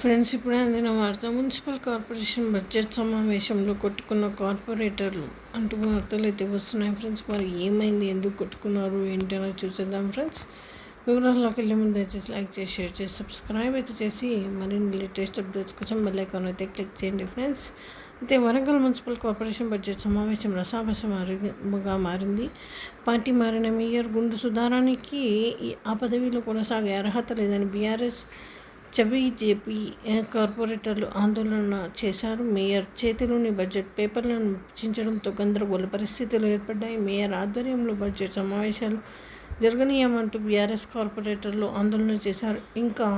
Friends ఇప్పుడే అందిన వార్త మున్సిపల్ కార్పొరేషన్ బడ్జెట్ సమావేశంలో కొట్టుకున్న కార్పొరేటర్లు అంటూ వార్తలు అయితే వస్తున్నాయి ఫ్రెండ్స్. మరి ఏమైంది? ఎందుకు కొట్టుకున్నారు? ఏంటనో చూసేద్దాం ఫ్రెండ్స్. వివరాల్లోకి వెళ్ళే ముందు దయచేసి లైక్ చేసి షేర్ చేసి సబ్స్క్రైబ్ అయితే చేసి మరిన్ని లేటెస్ట్ అప్డేట్స్ కోసం బెల్ ఐకాన్ అయితే క్లిక్ చేయండి ఫ్రెండ్స్. అయితే వరంగల్ మున్సిపల్ కార్పొరేషన్ బడ్జెట్ సమావేశం రసాభసముగా మారింది. పార్టీ మారిన మేయర్ గుండు సుధారానికి ఈ- ఆ పదవిలో కొనసాగే అర్హత లేదని బీఆర్ఎస్ చవి జేపీ కార్పొరేటర్లు ఆందోళన చేశారు. మేయర్ చేతిలోని బడ్జెట్ పేపర్లను చించడంతో గందరగోళ పరిస్థితులు ఏర్పడ్డాయి. మేయర్ ఆధ్వర్యంలో బడ్జెట్ సమావేశాలు జరగనీయమంటూ బీఆర్ఎస్ కార్పొరేటర్లు ఆందోళన చేశారు. ఇంకా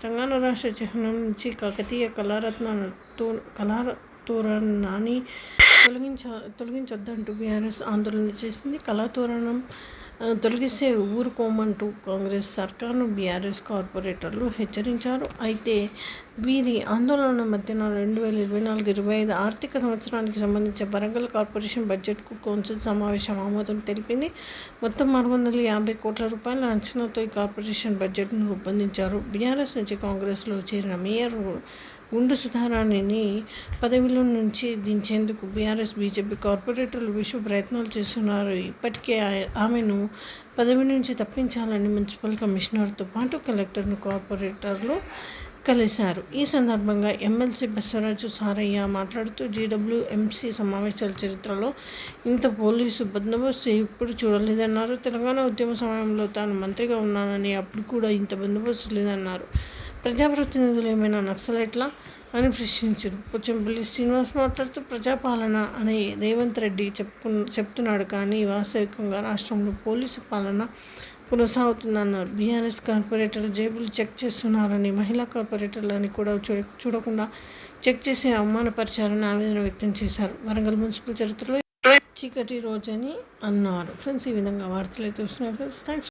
తెలంగాణ రాష్ట్ర చిహ్నం నుంచి కాకతీయ కళారత్నతో కళా తోరణాన్ని తొలగించ తొలగించొద్దంటూ బీఆర్ఎస్ ఆందోళన చేసింది. కళాతోరణం తొలగిస్తే ఊరుకోమంటూ కాంగ్రెస్ సర్కార్ను బీఆర్ఎస్ కార్పొరేటర్లు హెచ్చరించారు. అయితే వీరి ఆందోళన మధ్యన రెండు వేల ఇరవై నాలుగు ఇరవై ఐదు ఆర్థిక సంవత్సరానికి సంబంధించిన వరంగల్ కార్పొరేషన్ బడ్జెట్కు కౌన్సిల్ సమావేశం ఆమోదం తెలిపింది. మొత్తం ఆరు వందల యాభై కోట్ల రూపాయల అంచనాతో ఈ కార్పొరేషన్ బడ్జెట్ను రూపొందించారు. బీఆర్ఎస్ నుంచి కాంగ్రెస్లో చేరిన మేయర్ గుండు సుధారాణిని పదవిలో నుంచి దించేందుకు బీఆర్ఎస్ బీజేపీ కార్పొరేటర్లు విశ్వ ప్రయత్నాలు చేస్తున్నారు. ఇప్పటికే ఆమెను పదవి నుంచి తప్పించాలని మున్సిపల్ కమిషనర్తో పాటు కలెక్టర్ను కార్పొరేటర్లు కలిశారు. ఈ సందర్భంగా ఎమ్మెల్సీ బసవరాజు సారయ్య మాట్లాడుతూ జీడబ్ల్యూఎంసీ సమావేశాల చరిత్రలో ఇంత పోలీసు బందోబస్తు ఎప్పుడు చూడలేదన్నారు. తెలంగాణ ఉద్యమ సమయంలో తాను మంత్రిగా ఉన్నానని అప్పుడు కూడా ఇంత బందోబస్తు లేదన్నారు. ప్రజాప్రతినిధులు ఏమైనా నక్సలైట్లా? అని ప్రశ్నించారు పోచంపల్లి శ్రీనివాస్ మాట్లాడుతూ ప్రజాపాలన అని రేవంత్ రెడ్డి చెప్పు చెప్తున్నాడు కానీ వాస్తవికంగా రాష్ట్రంలో పోలీసు పాలన కొనసాగుతుందన్నారు. బీఆర్ఎస్ కార్పొరేటర్లు జేబులు చెక్ చేస్తున్నారని మహిళా కార్పొరేటర్లని కూడా చూ చూడకుండా చెక్ చేసి అవమానపరిచారని ఆవేదన వ్యక్తం చేశారు. వరంగల్ మున్సిపల్ చరిత్రలో చీకటి రోజని అన్నారు. ఫ్రెండ్స్ ఈ విధంగా వార్తలు అయితే వస్తున్నాయి. Friends thanks